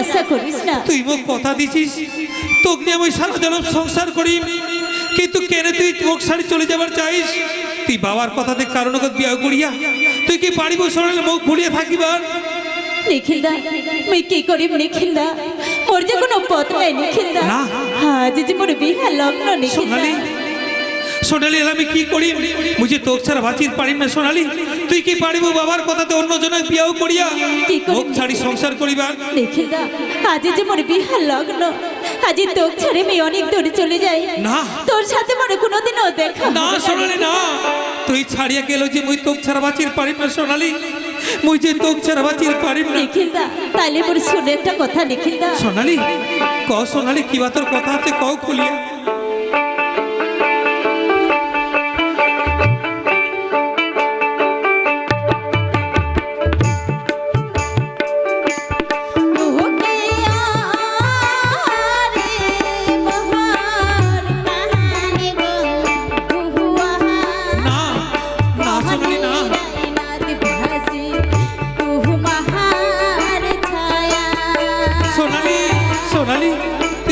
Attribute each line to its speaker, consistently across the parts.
Speaker 1: আশা করিস না।
Speaker 2: তুই মুখ কথা দিছিস? তোকে নিয়ে আমি সারা জনম সংসার করি। কিন্তু কেন তুই মুখ ছাড়ি চলে যাবার চাইস? তুই বাবার কথা কথাতে কারণ বিয়ে করিয়া তুই কি বাড়ি বসে মুখ ভুলিয়ে থাকিবার?
Speaker 1: নিখিলদা মুই কি করিম নিখিলদা? মোর যে কোনো পথ নাই নিখিলদা।
Speaker 2: না।
Speaker 1: আজ যে মোর বিহা লগ্ন নিখিলদা।
Speaker 2: সোনালি আমি কি করি? মুঝে তোক ছাড়া বাঁচির পারিম না সোনালি? তুই কি পারিব বাবার কথাতে অন্য জনের বিয়াও করিয়া? মুখ ছাড়ি সংসার করিবার?
Speaker 1: নিখিলদা আজ যে মোর বিহা লগ্ন আজ তোক ছেড়ে আমি অনেক দূরে চলে যাই।
Speaker 2: না।
Speaker 1: তোর সাথে মোর কোনোদিনও দেখা
Speaker 2: না সোনালি না। তুই ছাড়িয়া গেল যে মুই তোক ছাড়া বাঁচির পারিম না সোনালি? মুই যে তোক ছাড়া বাঁচির পারিম না।
Speaker 1: নিখিলদা তাইলে মোর শুনে একটা কথা নিখিলদা
Speaker 2: সোনালি ক সোনালি কি বা তোর কথা আছে? কও খুলিয়া।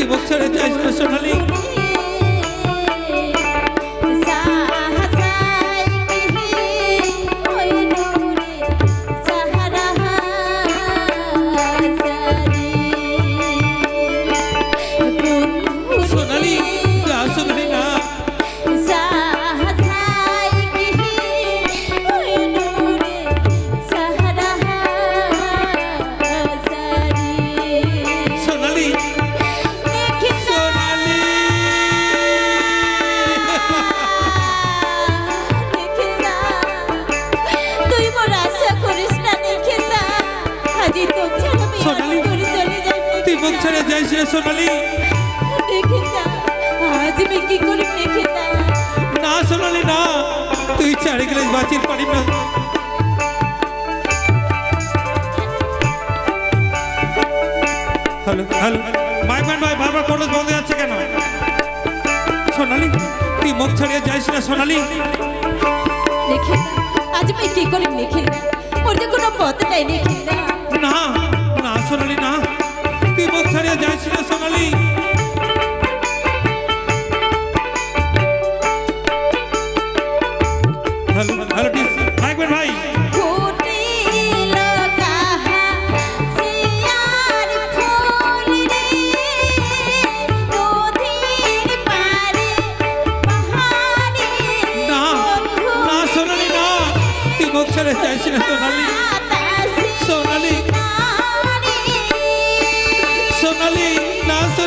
Speaker 2: তুই মুখ ছেড়ে মুখ ছেড়ে যাইস না সোনালি না সোনালি না। তুই ছাড়ে গেলে বাঁচির পারিম না। Hello hello. মাইক ম্যান ভাই বারবার কলেজ বন্ধ যাচ্ছে কেন? সোনালি তুই মুখ ছাড়িয়ে যাইস না সোনালি।
Speaker 1: নিখিলদা আজ আমি কি করি নিখিলদা মোর যে কোনো পথ নাই
Speaker 2: না। মুখ ছাড়িয়ে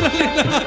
Speaker 2: না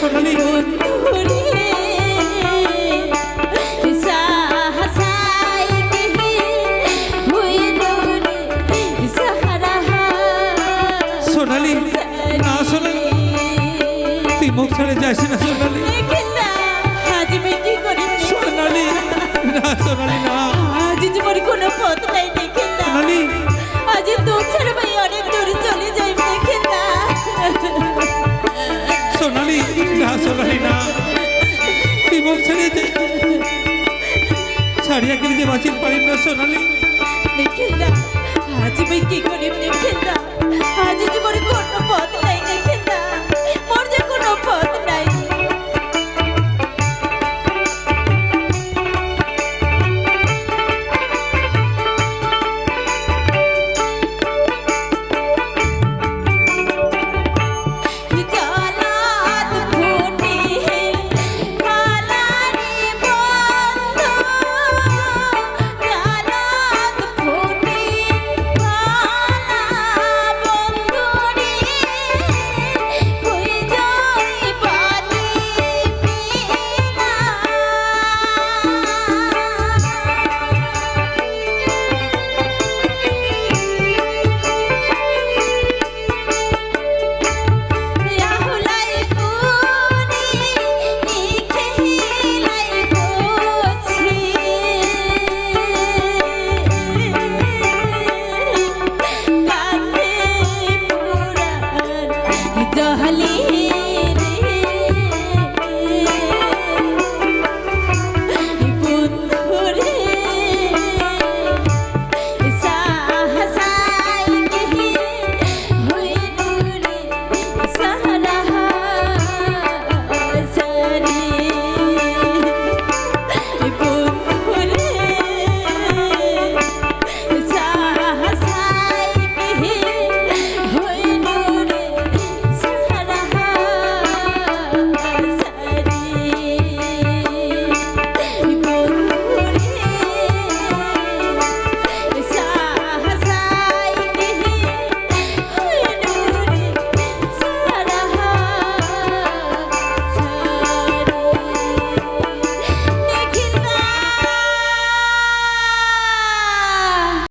Speaker 2: সোনালি সোনালি না সোনালি। তুই মুখ ছেড়ে যাইস না সোনালি। সোনালি না সোনালি না।
Speaker 1: আজ তোমার কোনো পথ নাই।
Speaker 2: ছাড়িয়া গেলে যে বাঁচির